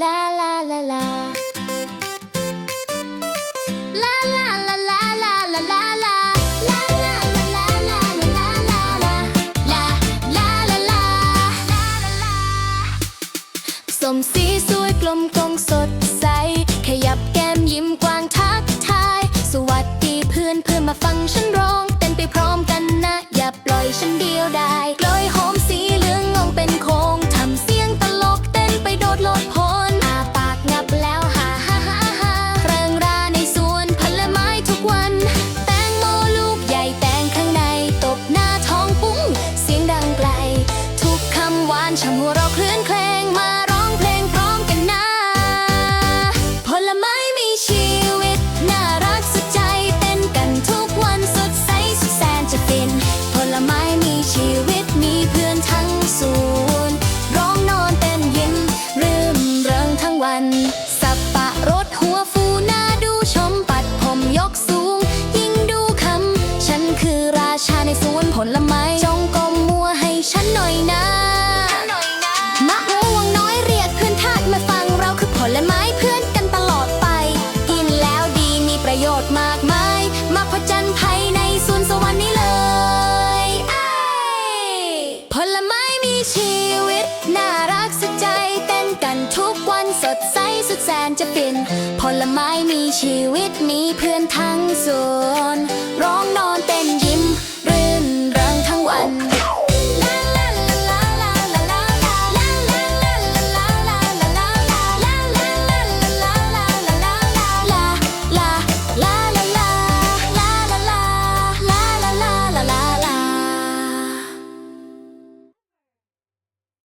ลาลาลาลาสมสีสวยกลมกลงสดใส ขยับแก้มยิ้มกว้าานช่าหัวเราคลื่นเคลง ชีวิต น่ารักสุดใจเต้นกันทุกวันสดใสสุดแสนจะฟินผลไม้มีชีวิตมีเพื่อนทั้งสวน